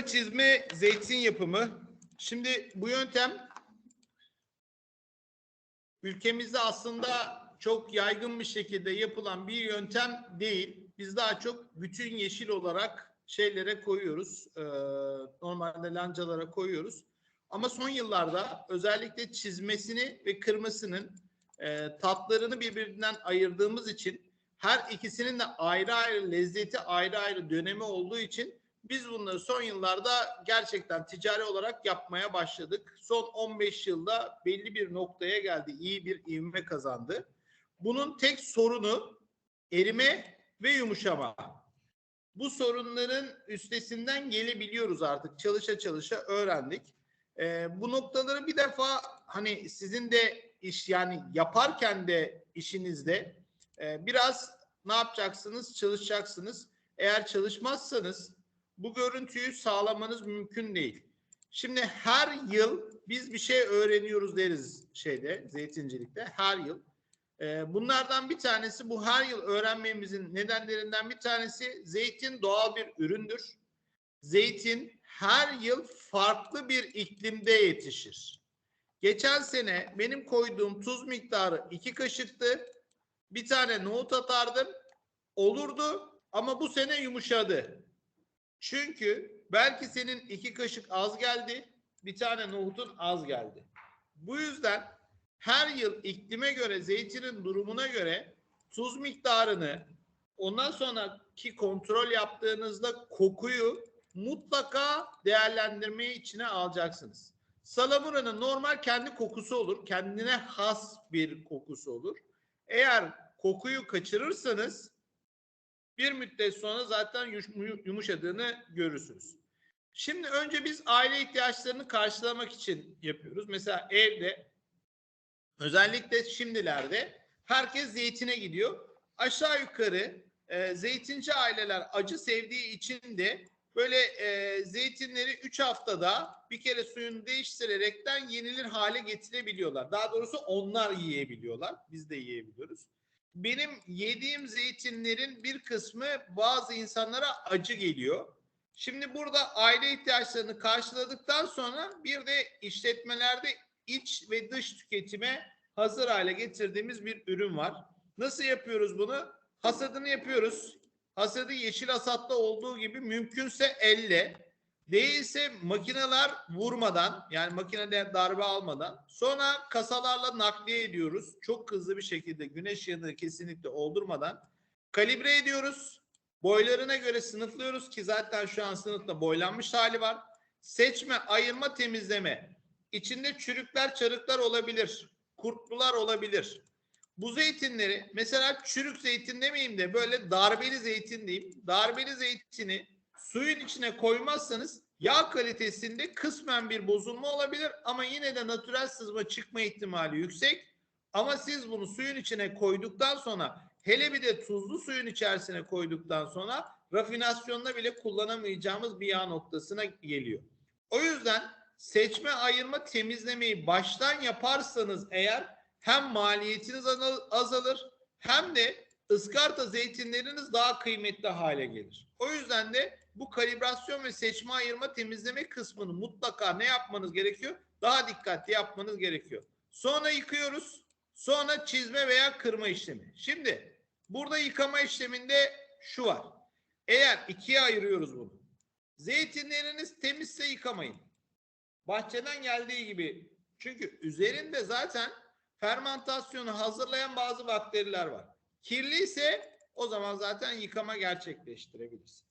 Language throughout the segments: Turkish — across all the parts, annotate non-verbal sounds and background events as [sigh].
Kırma çizme zeytin yapımı. Şimdi bu yöntem ülkemizde aslında çok yaygın bir şekilde yapılan bir yöntem değil. Biz daha çok bütün yeşil olarak şeylere koyuyoruz. Ee, normalde lancalara koyuyoruz. Ama son yıllarda özellikle çizmesini ve kırmasının e, tatlarını birbirinden ayırdığımız için her ikisinin de ayrı ayrı lezzeti ayrı ayrı dönemi olduğu için biz bunları son yıllarda gerçekten ticari olarak yapmaya başladık. Son 15 yılda belli bir noktaya geldi. iyi bir ivme kazandı. Bunun tek sorunu erime ve yumuşama. Bu sorunların üstesinden gelebiliyoruz artık. Çalışa çalışa öğrendik. Ee, bu noktaları bir defa hani sizin de iş yani yaparken de işinizde e, biraz ne yapacaksınız? Çalışacaksınız. Eğer çalışmazsanız bu görüntüyü sağlamanız mümkün değil. Şimdi her yıl biz bir şey öğreniyoruz deriz şeyde zeytincilikte her yıl. Ee, bunlardan bir tanesi bu her yıl öğrenmemizin nedenlerinden bir tanesi zeytin doğal bir üründür. Zeytin her yıl farklı bir iklimde yetişir. Geçen sene benim koyduğum tuz miktarı iki kaşıktı. Bir tane nohut atardım. Olurdu ama bu sene yumuşadı. Çünkü belki senin iki kaşık az geldi, bir tane nohutun az geldi. Bu yüzden her yıl iklime göre, zeytinin durumuna göre tuz miktarını, ondan sonraki kontrol yaptığınızda kokuyu mutlaka değerlendirmeyi içine alacaksınız. Salamuranın normal kendi kokusu olur, kendine has bir kokusu olur. Eğer kokuyu kaçırırsanız bir müddet sonra zaten yumuşadığını görürsünüz. Şimdi önce biz aile ihtiyaçlarını karşılamak için yapıyoruz. Mesela evde özellikle şimdilerde herkes zeytine gidiyor. Aşağı yukarı e, zeytinci aileler acı sevdiği için de böyle e, zeytinleri 3 haftada bir kere suyunu değiştirerekten yenilir hale getirebiliyorlar. Daha doğrusu onlar yiyebiliyorlar. Biz de yiyebiliyoruz. Benim yediğim zeytinlerin bir kısmı bazı insanlara acı geliyor. Şimdi burada aile ihtiyaçlarını karşıladıktan sonra bir de işletmelerde iç ve dış tüketime hazır hale getirdiğimiz bir ürün var. Nasıl yapıyoruz bunu? Hasadını yapıyoruz. Hasadı yeşil hasatta olduğu gibi mümkünse elle, değilse makineler vurmadan yani makinede darbe almadan sonra kasalarla nakliye ediyoruz. Çok hızlı bir şekilde güneş yanığı kesinlikle oldurmadan kalibre ediyoruz. Boylarına göre sınıflıyoruz ki zaten şu an sınıfta boylanmış hali var. Seçme, ayırma, temizleme. İçinde çürükler, çarıklar olabilir. Kurtlular olabilir. Bu zeytinleri mesela çürük zeytin demeyeyim de böyle darbeli zeytin diyeyim. Darbeli zeytini suyun içine koymazsanız yağ kalitesinde kısmen bir bozulma olabilir ama yine de natürel sızma çıkma ihtimali yüksek. Ama siz bunu suyun içine koyduktan sonra hele bir de tuzlu suyun içerisine koyduktan sonra rafinasyonda bile kullanamayacağımız bir yağ noktasına geliyor. O yüzden seçme, ayırma, temizlemeyi baştan yaparsanız eğer hem maliyetiniz azal- azalır hem de ıskarta zeytinleriniz daha kıymetli hale gelir. O yüzden de bu kalibrasyon ve seçme, ayırma, temizleme kısmını mutlaka ne yapmanız gerekiyor? Daha dikkatli yapmanız gerekiyor. Sonra yıkıyoruz. Sonra çizme veya kırma işlemi. Şimdi burada yıkama işleminde şu var. Eğer ikiye ayırıyoruz bunu. Zeytinleriniz temizse yıkamayın. Bahçeden geldiği gibi. Çünkü üzerinde zaten fermentasyonu hazırlayan bazı bakteriler var. Kirli ise o zaman zaten yıkama gerçekleştirebilirsiniz.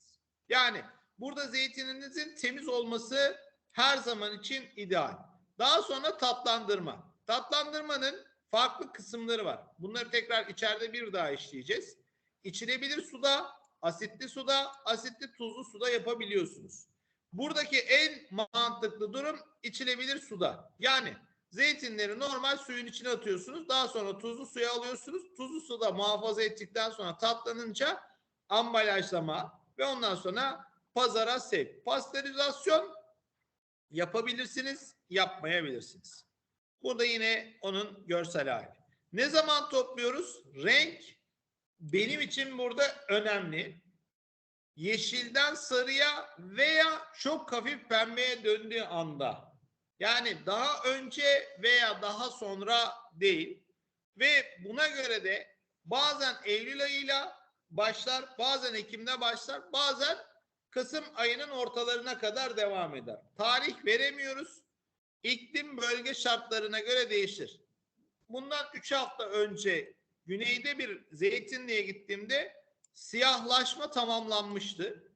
Yani burada zeytininizin temiz olması her zaman için ideal. Daha sonra tatlandırma. Tatlandırmanın farklı kısımları var. Bunları tekrar içeride bir daha işleyeceğiz. İçilebilir suda, asitli suda, asitli tuzlu suda yapabiliyorsunuz. Buradaki en mantıklı durum içilebilir suda. Yani zeytinleri normal suyun içine atıyorsunuz. Daha sonra tuzlu suya alıyorsunuz. Tuzlu suda muhafaza ettikten sonra tatlanınca ambalajlama ve ondan sonra pazara sevk. Pastörizasyon yapabilirsiniz, yapmayabilirsiniz. Burada yine onun görsel hali. Ne zaman topluyoruz? Renk benim için burada önemli. yeşilden sarıya veya çok hafif pembeye döndüğü anda yani daha önce veya daha sonra değil ve buna göre de bazen Eylül ayıyla başlar, bazen Ekim'de başlar, bazen Kasım ayının ortalarına kadar devam eder. Tarih veremiyoruz. İklim bölge şartlarına göre değişir. Bundan 3 hafta önce güneyde bir zeytinliğe gittiğimde siyahlaşma tamamlanmıştı.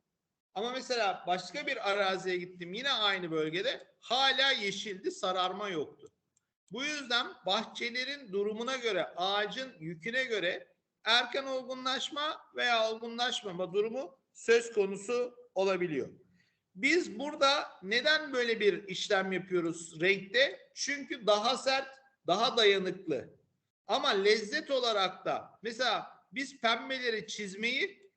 Ama mesela başka bir araziye gittim yine aynı bölgede hala yeşildi sararma yoktu. Bu yüzden bahçelerin durumuna göre ağacın yüküne göre erken olgunlaşma veya olgunlaşmama durumu söz konusu olabiliyor. Biz burada neden böyle bir işlem yapıyoruz renkte? Çünkü daha sert, daha dayanıklı. Ama lezzet olarak da mesela biz pembeleri çizmeyi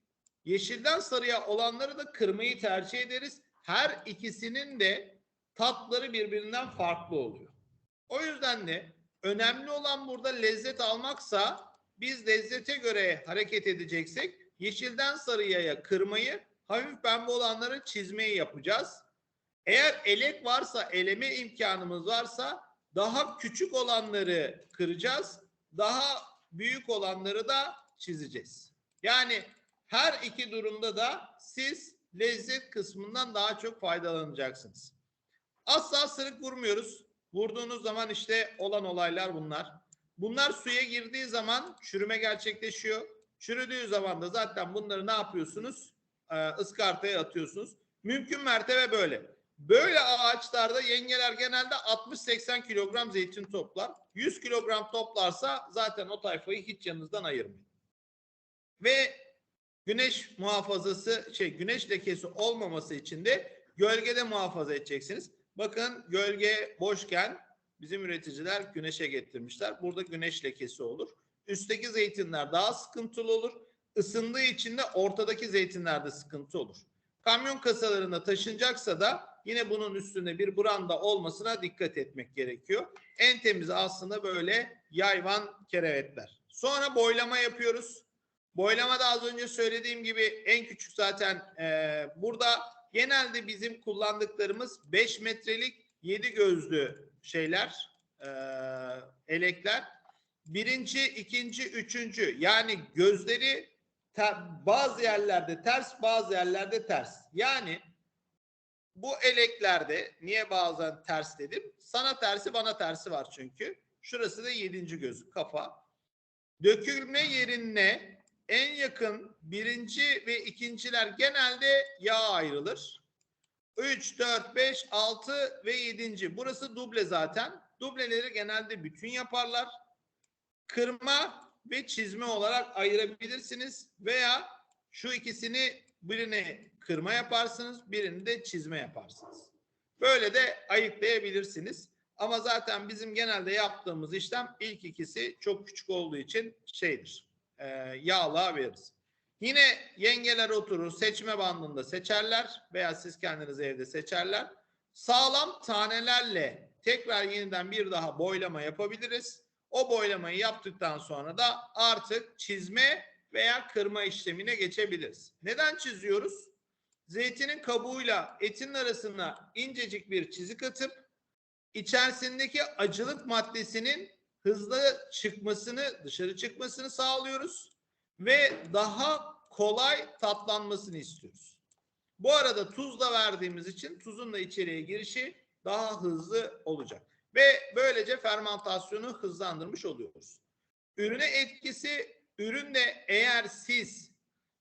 yeşilden sarıya olanları da kırmayı tercih ederiz. Her ikisinin de tatları birbirinden farklı oluyor. O yüzden de önemli olan burada lezzet almaksa biz lezzete göre hareket edeceksek yeşilden sarıya kırmayı, hafif pembe olanları çizmeyi yapacağız. Eğer elek varsa, eleme imkanımız varsa daha küçük olanları kıracağız. Daha büyük olanları da çizeceğiz. Yani her iki durumda da siz lezzet kısmından daha çok faydalanacaksınız. Asla sırık vurmuyoruz. Vurduğunuz zaman işte olan olaylar bunlar. Bunlar suya girdiği zaman çürüme gerçekleşiyor. Çürüdüğü zaman da zaten bunları ne yapıyorsunuz? Ee, ıskartaya atıyorsunuz. Mümkün mertebe böyle. Böyle ağaçlarda yengeler genelde 60-80 kilogram zeytin toplar. 100 kilogram toplarsa zaten o tayfayı hiç yanınızdan ayırmayın. Ve güneş muhafazası, şey güneş lekesi olmaması için de gölgede muhafaza edeceksiniz. Bakın gölge boşken bizim üreticiler güneşe getirmişler. Burada güneş lekesi olur. Üstteki zeytinler daha sıkıntılı olur. Isındığı için de ortadaki zeytinlerde sıkıntı olur. Kamyon kasalarına taşınacaksa da yine bunun üstünde bir branda olmasına dikkat etmek gerekiyor. En temizi aslında böyle yayvan kerevetler. Sonra boylama yapıyoruz. Boylama da az önce söylediğim gibi en küçük zaten e, burada genelde bizim kullandıklarımız 5 metrelik 7 gözlü şeyler, e, elekler. Birinci, ikinci, üçüncü yani gözleri bazı yerlerde ters bazı yerlerde ters. Yani bu eleklerde niye bazen ters dedim? Sana tersi bana tersi var çünkü. Şurası da yedinci gözü kafa. Dökülme yerine en yakın birinci ve ikinciler genelde yağ ayrılır. 3, 4, 5, 6 ve 7. Burası duble zaten. Dubleleri genelde bütün yaparlar. Kırma ve çizme olarak ayırabilirsiniz veya şu ikisini birini kırma yaparsınız, birini de çizme yaparsınız. Böyle de ayıklayabilirsiniz. Ama zaten bizim genelde yaptığımız işlem ilk ikisi çok küçük olduğu için şeydir. E, yağlığa veririz. Yine yengeler oturur seçme bandında seçerler veya siz kendiniz evde seçerler. Sağlam tanelerle tekrar yeniden bir daha boylama yapabiliriz. O boylamayı yaptıktan sonra da artık çizme veya kırma işlemine geçebiliriz. Neden çiziyoruz? Zeytinin kabuğuyla etin arasına incecik bir çizik atıp içerisindeki acılık maddesinin hızlı çıkmasını, dışarı çıkmasını sağlıyoruz ve daha kolay tatlanmasını istiyoruz. Bu arada tuz da verdiğimiz için tuzun da içeriye girişi daha hızlı olacak. Ve böylece fermentasyonu hızlandırmış oluyoruz. Ürüne etkisi, üründe eğer siz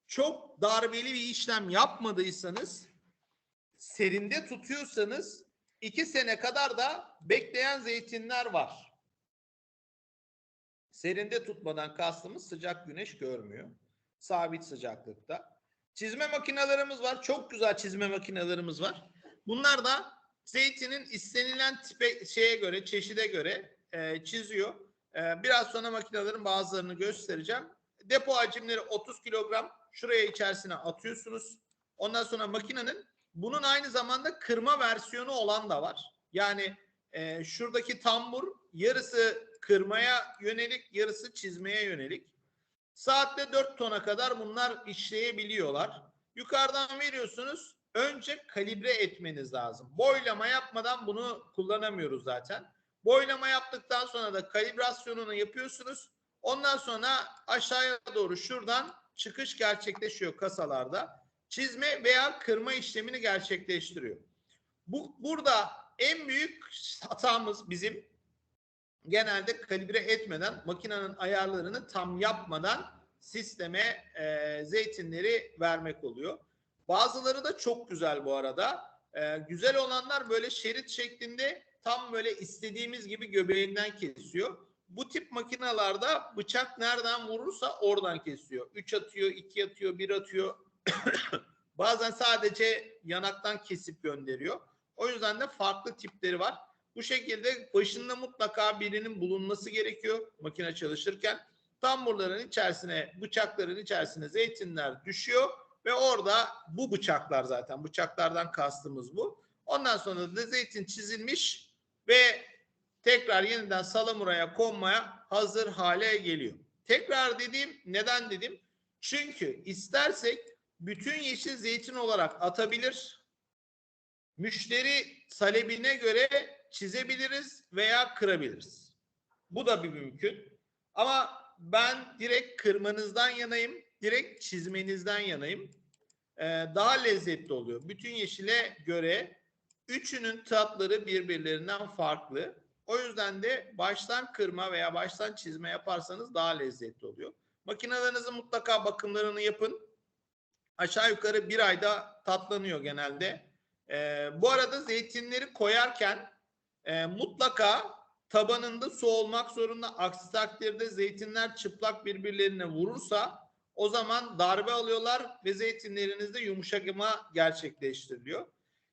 çok darbeli bir işlem yapmadıysanız, serinde tutuyorsanız iki sene kadar da bekleyen zeytinler var. Serinde tutmadan kastımız sıcak güneş görmüyor. Sabit sıcaklıkta. Çizme makinelerimiz var. Çok güzel çizme makinelerimiz var. Bunlar da zeytinin istenilen tipe şeye göre, çeşide göre e, çiziyor. E, biraz sonra makinelerin bazılarını göstereceğim. Depo hacimleri 30 kilogram. Şuraya içerisine atıyorsunuz. Ondan sonra makinenin bunun aynı zamanda kırma versiyonu olan da var. Yani e, şuradaki tambur yarısı kırmaya yönelik, yarısı çizmeye yönelik. Saatte 4 tona kadar bunlar işleyebiliyorlar. Yukarıdan veriyorsunuz. Önce kalibre etmeniz lazım. Boylama yapmadan bunu kullanamıyoruz zaten. Boylama yaptıktan sonra da kalibrasyonunu yapıyorsunuz. Ondan sonra aşağıya doğru şuradan çıkış gerçekleşiyor kasalarda. Çizme veya kırma işlemini gerçekleştiriyor. Bu burada en büyük hatamız bizim genelde kalibre etmeden makinenin ayarlarını tam yapmadan sisteme e, zeytinleri vermek oluyor. Bazıları da çok güzel bu arada. E, güzel olanlar böyle şerit şeklinde tam böyle istediğimiz gibi göbeğinden kesiyor. Bu tip makinalarda bıçak nereden vurursa oradan kesiyor. 3 atıyor, 2 atıyor, 1 atıyor. [coughs] Bazen sadece yanaktan kesip gönderiyor. O yüzden de farklı tipleri var. Bu şekilde başında mutlaka birinin bulunması gerekiyor makine çalışırken. Tamburların içerisine, bıçakların içerisine zeytinler düşüyor ve orada bu bıçaklar zaten. Bıçaklardan kastımız bu. Ondan sonra da zeytin çizilmiş ve tekrar yeniden salamuraya konmaya hazır hale geliyor. Tekrar dediğim, neden dedim? Çünkü istersek bütün yeşil zeytin olarak atabilir. Müşteri talebine göre çizebiliriz veya kırabiliriz. Bu da bir mümkün. Ama ben direkt kırmanızdan yanayım, direkt çizmenizden yanayım. Ee, daha lezzetli oluyor. Bütün yeşile göre üçünün tatları birbirlerinden farklı. O yüzden de baştan kırma veya baştan çizme yaparsanız daha lezzetli oluyor. Makinelerinizin mutlaka bakımlarını yapın. Aşağı yukarı bir ayda tatlanıyor genelde. Ee, bu arada zeytinleri koyarken e, mutlaka tabanında su olmak zorunda. Aksi takdirde zeytinler çıplak birbirlerine vurursa o zaman darbe alıyorlar ve zeytinlerinizde yumuşakıma gerçekleştiriliyor.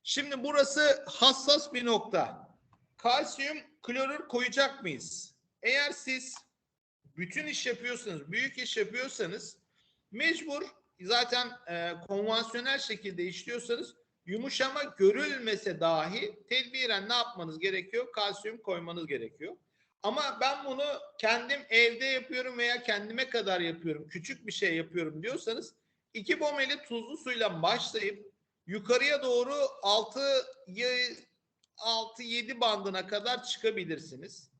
Şimdi burası hassas bir nokta. Kalsiyum klorür koyacak mıyız? Eğer siz bütün iş yapıyorsanız, büyük iş yapıyorsanız mecbur zaten e, konvansiyonel şekilde işliyorsanız yumuşama görülmese dahi tedbiren ne yapmanız gerekiyor? Kalsiyum koymanız gerekiyor. Ama ben bunu kendim evde yapıyorum veya kendime kadar yapıyorum, küçük bir şey yapıyorum diyorsanız iki bomeli tuzlu suyla başlayıp yukarıya doğru 6 6-7 bandına kadar çıkabilirsiniz.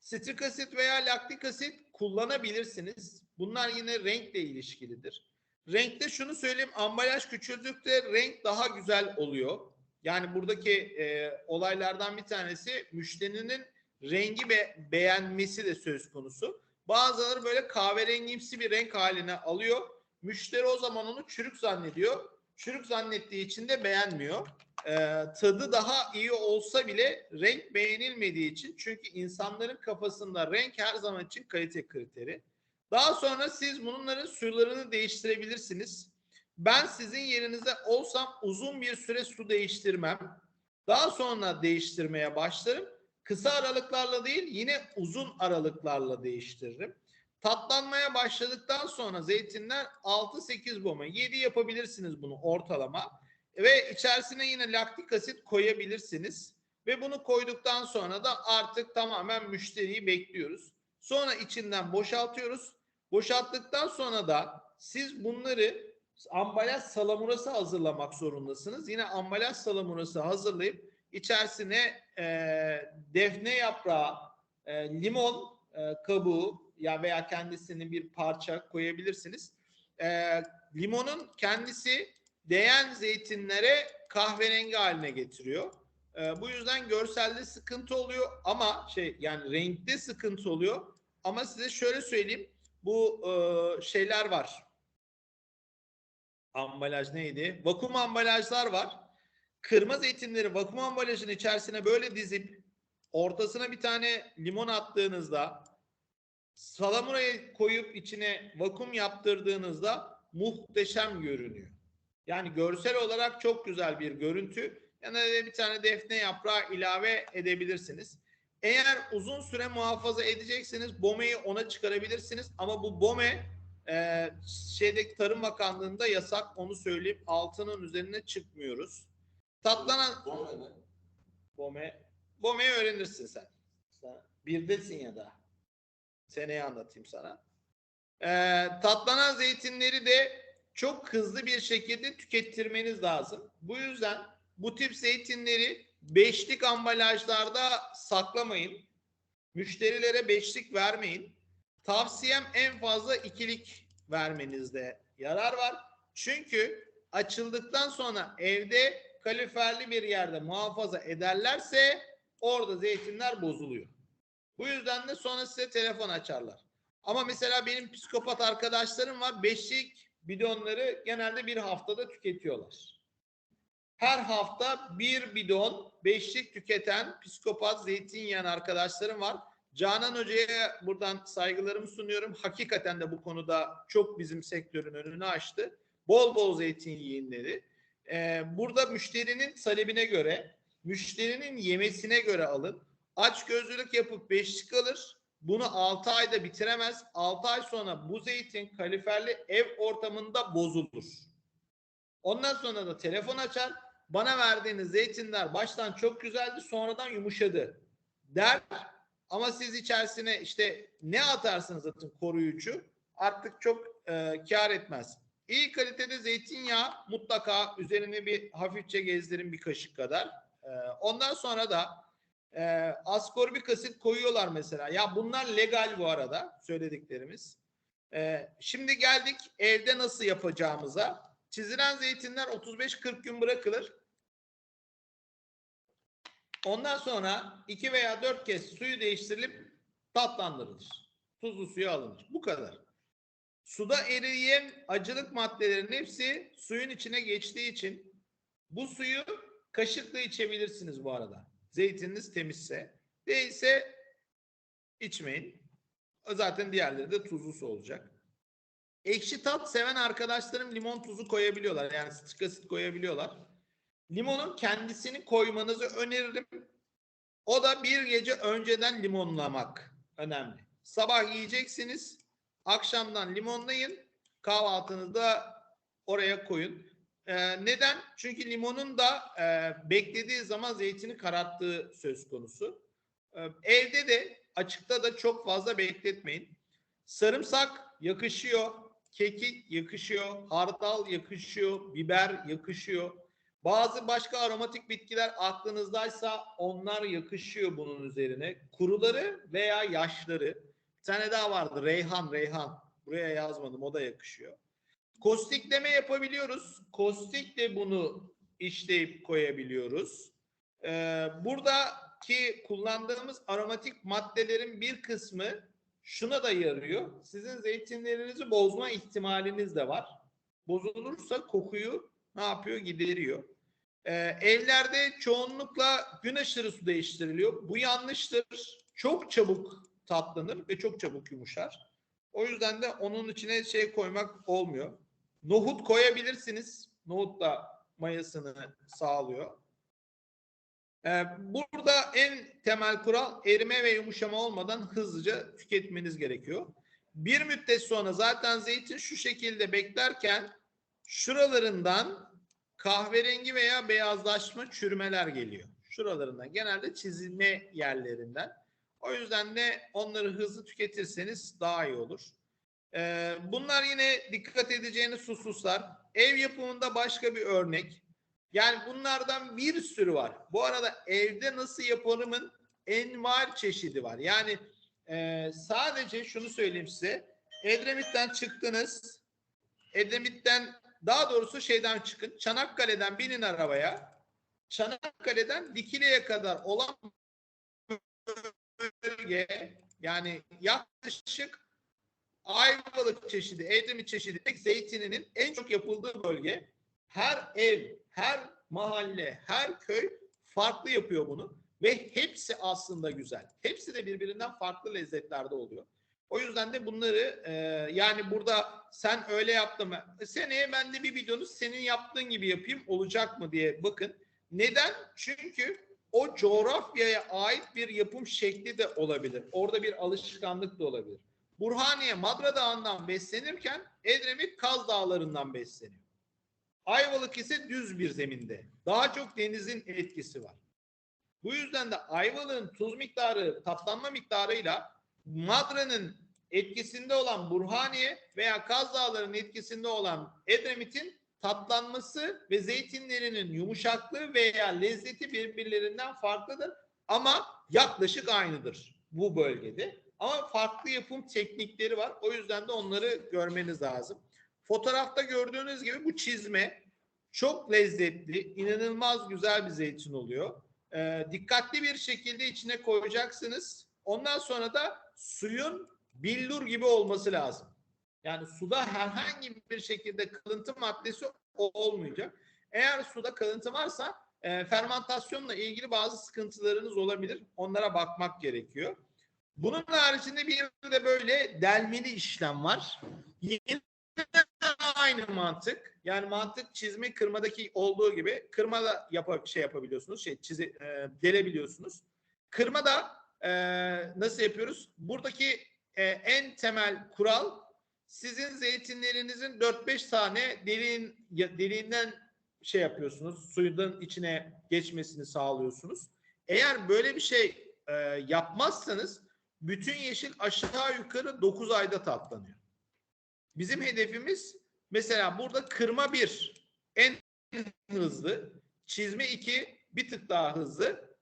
Sitrik asit veya laktik asit kullanabilirsiniz. Bunlar yine renkle ilişkilidir. Renkte şunu söyleyeyim, ambalaj küçüldükçe renk daha güzel oluyor. Yani buradaki e, olaylardan bir tanesi müşterinin rengi ve beğenmesi de söz konusu. Bazıları böyle kahverengimsi bir renk haline alıyor. Müşteri o zaman onu çürük zannediyor. Çürük zannettiği için de beğenmiyor. Ee, tadı daha iyi olsa bile renk beğenilmediği için çünkü insanların kafasında renk her zaman için kalite kriteri. Daha sonra siz bunların sularını değiştirebilirsiniz. Ben sizin yerinize olsam uzun bir süre su değiştirmem. Daha sonra değiştirmeye başlarım. Kısa aralıklarla değil yine uzun aralıklarla değiştiririm. Tatlanmaya başladıktan sonra zeytinler 6-8 boma 7 yapabilirsiniz bunu ortalama. Ve içerisine yine laktik asit koyabilirsiniz. Ve bunu koyduktan sonra da artık tamamen müşteriyi bekliyoruz. Sonra içinden boşaltıyoruz. Boşalttıktan sonra da siz bunları ambalaj salamurası hazırlamak zorundasınız. Yine ambalaj salamurası hazırlayıp içerisine e, defne yaprağı, e, limon e, kabuğu ya veya kendisinin bir parça koyabilirsiniz. E, limonun kendisi değen zeytinlere kahverengi haline getiriyor. E, bu yüzden görselde sıkıntı oluyor ama şey yani renkte sıkıntı oluyor. Ama size şöyle söyleyeyim bu e, şeyler var. Ambalaj neydi? Vakum ambalajlar var. Kırma zeytinleri vakum ambalajın içerisine böyle dizip ortasına bir tane limon attığınızda salamurayı koyup içine vakum yaptırdığınızda muhteşem görünüyor. Yani görsel olarak çok güzel bir görüntü. Yanına da bir tane defne yaprağı ilave edebilirsiniz. Eğer uzun süre muhafaza edecekseniz BOME'yi ona çıkarabilirsiniz. Ama bu BOME e, şeydeki Tarım Bakanlığı'nda yasak. Onu söyleyip altının üzerine çıkmıyoruz. Tatlanan BOME ne? BOME BOME'yi öğrenirsin sen. sen. Birdesin ya da. Seneye anlatayım sana. E, tatlanan zeytinleri de çok hızlı bir şekilde tükettirmeniz lazım. Bu yüzden bu tip zeytinleri beşlik ambalajlarda saklamayın. Müşterilere beşlik vermeyin. Tavsiyem en fazla ikilik vermenizde yarar var. Çünkü açıldıktan sonra evde kaliferli bir yerde muhafaza ederlerse orada zeytinler bozuluyor. Bu yüzden de sonra size telefon açarlar. Ama mesela benim psikopat arkadaşlarım var. Beşlik bidonları genelde bir haftada tüketiyorlar. Her hafta bir bidon beşlik tüketen psikopat zeytin yiyen arkadaşlarım var. Canan Hoca'ya buradan saygılarımı sunuyorum. Hakikaten de bu konuda çok bizim sektörün önünü açtı. Bol bol zeytin yiyin dedi. Ee, burada müşterinin talebine göre, müşterinin yemesine göre alın. Aç gözlülük yapıp beşlik alır. Bunu 6 ayda bitiremez. 6 ay sonra bu zeytin kaliferli ev ortamında bozulur. Ondan sonra da telefon açar. Bana verdiğiniz zeytinler baştan çok güzeldi sonradan yumuşadı der. Ama siz içerisine işte ne atarsınız zaten koruyucu artık çok e, kar etmez. İyi kalitede zeytinyağı mutlaka üzerine bir hafifçe gezdirin bir kaşık kadar. E, ondan sonra da e, askorbik asit koyuyorlar mesela. Ya bunlar legal bu arada söylediklerimiz. E, şimdi geldik evde nasıl yapacağımıza. Çizilen zeytinler 35-40 gün bırakılır. Ondan sonra 2 veya 4 kez suyu değiştirilip tatlandırılır. Tuzlu suyu alınır. Bu kadar. Suda eriyen acılık maddelerinin hepsi suyun içine geçtiği için bu suyu kaşıkla içebilirsiniz bu arada. Zeytininiz temizse. Değilse içmeyin. Zaten diğerleri de tuzlu su olacak. Ekşi tat seven arkadaşlarım limon tuzu koyabiliyorlar. Yani citric asit koyabiliyorlar. Limonun kendisini koymanızı öneririm. O da bir gece önceden limonlamak önemli. Sabah yiyeceksiniz. Akşamdan limonlayın. Kahvaltınızda oraya koyun. Ee, neden? Çünkü limonun da e, beklediği zaman zeytini kararttığı söz konusu. Ee, evde de açıkta da çok fazla bekletmeyin. Sarımsak yakışıyor, kekik yakışıyor, hardal yakışıyor, biber yakışıyor. Bazı başka aromatik bitkiler aklınızdaysa onlar yakışıyor bunun üzerine. Kuruları veya yaşları. Bir tane daha vardı reyhan, reyhan. Buraya yazmadım o da yakışıyor. Kostikleme yapabiliyoruz. Kostikle bunu işleyip koyabiliyoruz. Ee, buradaki kullandığımız aromatik maddelerin bir kısmı şuna da yarıyor. Sizin zeytinlerinizi bozma ihtimaliniz de var. Bozulursa kokuyu ne yapıyor? Gideriyor. Ee, evlerde çoğunlukla gün aşırı su değiştiriliyor. Bu yanlıştır. Çok çabuk tatlanır ve çok çabuk yumuşar. O yüzden de onun içine şey koymak olmuyor. Nohut koyabilirsiniz. Nohut da mayasını sağlıyor. Ee, burada en temel kural erime ve yumuşama olmadan hızlıca tüketmeniz gerekiyor. Bir müddet sonra zaten zeytin şu şekilde beklerken şuralarından kahverengi veya beyazlaşma çürümeler geliyor. Şuralarından genelde çizilme yerlerinden. O yüzden de onları hızlı tüketirseniz daha iyi olur. Ee, bunlar yine dikkat edeceğiniz hususlar. Ev yapımında başka bir örnek. Yani bunlardan bir sürü var. Bu arada evde nasıl yaparımın envar çeşidi var. Yani e, sadece şunu söyleyeyim size. Edremit'ten çıktınız. Edremit'ten daha doğrusu şeyden çıkın. Çanakkale'den binin arabaya. Çanakkale'den Dikili'ye kadar olan bölge yani yaklaşık Ayvalık çeşidi, Edremit çeşidi zeytininin en çok yapıldığı bölge. Her ev, her mahalle, her köy farklı yapıyor bunu ve hepsi aslında güzel. Hepsi de birbirinden farklı lezzetlerde oluyor. O yüzden de bunları e, yani burada sen öyle yaptın mı? Seneye ben de bir videonu senin yaptığın gibi yapayım olacak mı diye bakın. Neden? Çünkü o coğrafyaya ait bir yapım şekli de olabilir. Orada bir alışkanlık da olabilir. Burhaniye Madra Dağı'ndan beslenirken Edremit Kaz Dağları'ndan besleniyor. Ayvalık ise düz bir zeminde. Daha çok denizin etkisi var. Bu yüzden de Ayvalık'ın tuz miktarı, tatlanma miktarıyla Madra'nın etkisinde olan Burhaniye veya Kaz Dağları'nın etkisinde olan Edremit'in tatlanması ve zeytinlerinin yumuşaklığı veya lezzeti birbirlerinden farklıdır ama yaklaşık aynıdır bu bölgede. Ama farklı yapım teknikleri var. O yüzden de onları görmeniz lazım. Fotoğrafta gördüğünüz gibi bu çizme çok lezzetli, inanılmaz güzel bir zeytin oluyor. Ee, dikkatli bir şekilde içine koyacaksınız. Ondan sonra da suyun billur gibi olması lazım. Yani suda herhangi bir şekilde kalıntı maddesi olmayacak. Eğer suda kalıntı varsa e, fermentasyonla ilgili bazı sıkıntılarınız olabilir. Onlara bakmak gerekiyor. Bunun haricinde bir de böyle delmeli işlem var. Yine aynı mantık. Yani mantık çizme kırmadaki olduğu gibi kırma da yap şey yapabiliyorsunuz. Şey çizi e, delebiliyorsunuz. Kırma da e, nasıl yapıyoruz? Buradaki e, en temel kural sizin zeytinlerinizin 4-5 tane deliğin deliğinden şey yapıyorsunuz. Suyun içine geçmesini sağlıyorsunuz. Eğer böyle bir şey e, yapmazsanız bütün yeşil aşağı yukarı 9 ayda tatlanıyor. Bizim hedefimiz mesela burada kırma bir en hızlı, çizme iki bir tık daha hızlı.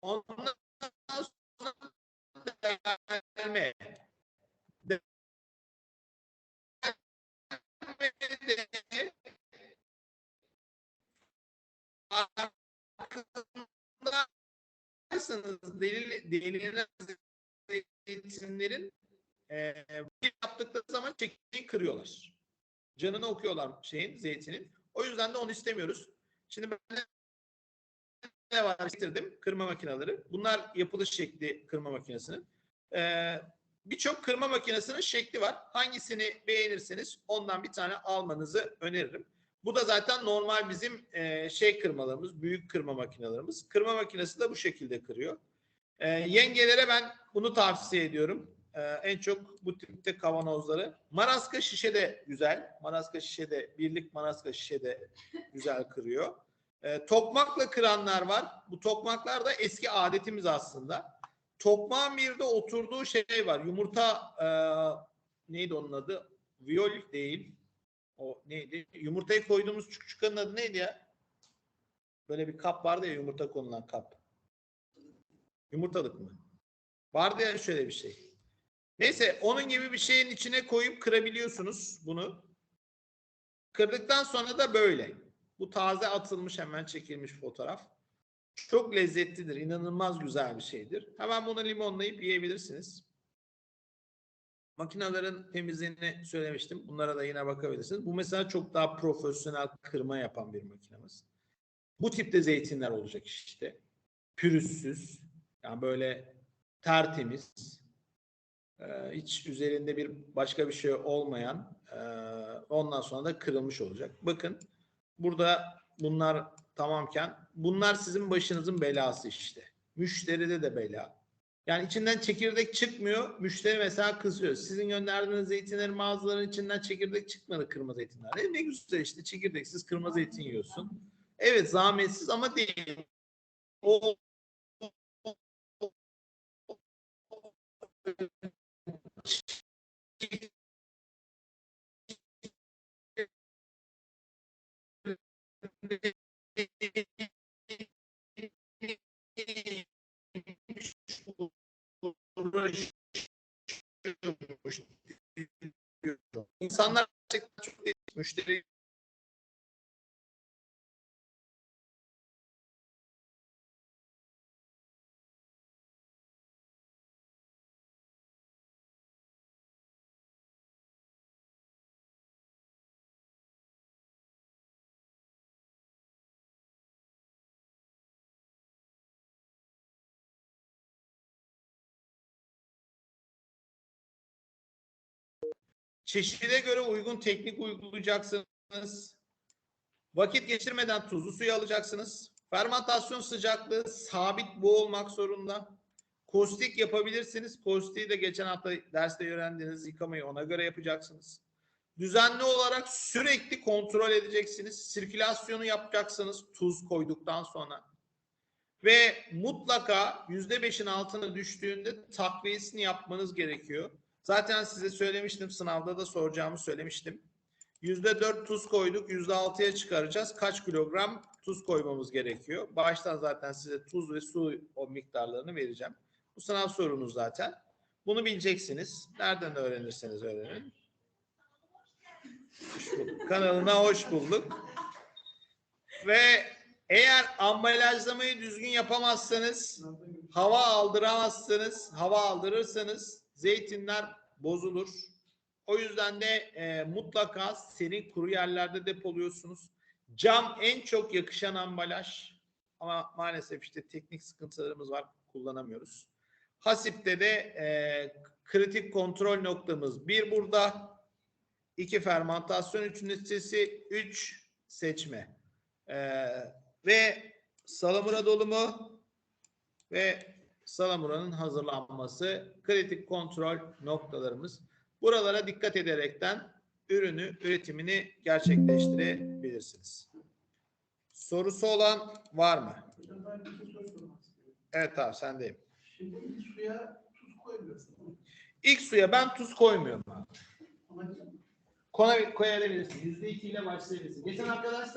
Ondan sonra delme. Delme de arkasındaysanız delil, delilenen zeytinlerin e, bir yaptıkları zaman çekirdeği kırıyorlar. Canını okuyorlar şeyin, zeytinin. O yüzden de onu istemiyoruz. Şimdi ben ne var getirdim? Kırma makineleri. Bunlar yapılış şekli kırma makinesinin. Ee, Birçok kırma makinesinin şekli var. Hangisini beğenirseniz ondan bir tane almanızı öneririm. Bu da zaten normal bizim e, şey kırmalarımız, büyük kırma makinelerimiz. Kırma makinesi de bu şekilde kırıyor. E, yengelere ben bunu tavsiye ediyorum. E, en çok bu tipte kavanozları. Maraska şişe de güzel. Maraska şişe de, birlik maraska şişe de güzel kırıyor. E, tokmakla kıranlar var. Bu tokmaklar da eski adetimiz aslında. Tokmağın bir de oturduğu şey var. Yumurta e, neydi onun adı? Viyol değil. O neydi? Yumurtayı koyduğumuz küçük adı neydi ya? Böyle bir kap vardı ya yumurta konulan kap. Yumurtalık mı? Vardı ya şöyle bir şey. Neyse onun gibi bir şeyin içine koyup kırabiliyorsunuz bunu. Kırdıktan sonra da böyle. Bu taze atılmış hemen çekilmiş fotoğraf. Çok lezzetlidir. inanılmaz güzel bir şeydir. Hemen bunu limonlayıp yiyebilirsiniz. Makinelerin temizliğini söylemiştim. Bunlara da yine bakabilirsiniz. Bu mesela çok daha profesyonel kırma yapan bir makinemiz. Bu tipte zeytinler olacak işte. Pürüzsüz. Yani böyle tertemiz. Ee, hiç üzerinde bir başka bir şey olmayan ee, ondan sonra da kırılmış olacak. Bakın burada bunlar tamamken bunlar sizin başınızın belası işte. Müşteride de bela. Yani içinden çekirdek çıkmıyor. Müşteri mesela kızıyor. Sizin gönderdiğiniz zeytinlerin mağazaların içinden çekirdek çıkmadı kırmızı zeytinler. E ne güzel işte çekirdeksiz kırmızı zeytin yiyorsun. Evet zahmetsiz ama değil. O İnsanlar gerçekten çok müşteri Çeşide göre uygun teknik uygulayacaksınız. Vakit geçirmeden tuzlu suyu alacaksınız. Fermentasyon sıcaklığı sabit bu olmak zorunda. Kostik yapabilirsiniz. Kostiği de geçen hafta derste öğrendiğiniz yıkamayı ona göre yapacaksınız. Düzenli olarak sürekli kontrol edeceksiniz. Sirkülasyonu yapacaksınız tuz koyduktan sonra. Ve mutlaka yüzde beşin altına düştüğünde takviyesini yapmanız gerekiyor. Zaten size söylemiştim sınavda da soracağımı söylemiştim. Yüzde dört tuz koyduk, yüzde altıya çıkaracağız. Kaç kilogram tuz koymamız gerekiyor? Baştan zaten size tuz ve su o miktarlarını vereceğim. Bu sınav sorunuz zaten. Bunu bileceksiniz. Nereden öğrenirseniz öğrenin. Kanalına hoş bulduk. Ve eğer ambalajlamayı düzgün yapamazsanız, hava aldıramazsanız, hava aldırırsanız zeytinler bozulur. O yüzden de e, mutlaka serin kuru yerlerde depoluyorsunuz. Cam en çok yakışan ambalaj ama maalesef işte teknik sıkıntılarımız var kullanamıyoruz. Hasip'te de e, kritik kontrol noktamız bir burada, iki fermantasyon ünitesi, üç seçme E, ve salamura dolumu ve salamuranın hazırlanması kritik kontrol noktalarımız. Buralara dikkat ederekten ürünü, üretimini gerçekleştirebilirsiniz. Sorusu olan var mı? Şey. Evet abi sendeyim. Şimdi ilk suya tuz koymuyorsun. İlk suya ben tuz koymuyorum abi. Koyabilirsin. Yüzde iki ile başlayabilirsin. Geçen arkadaşlar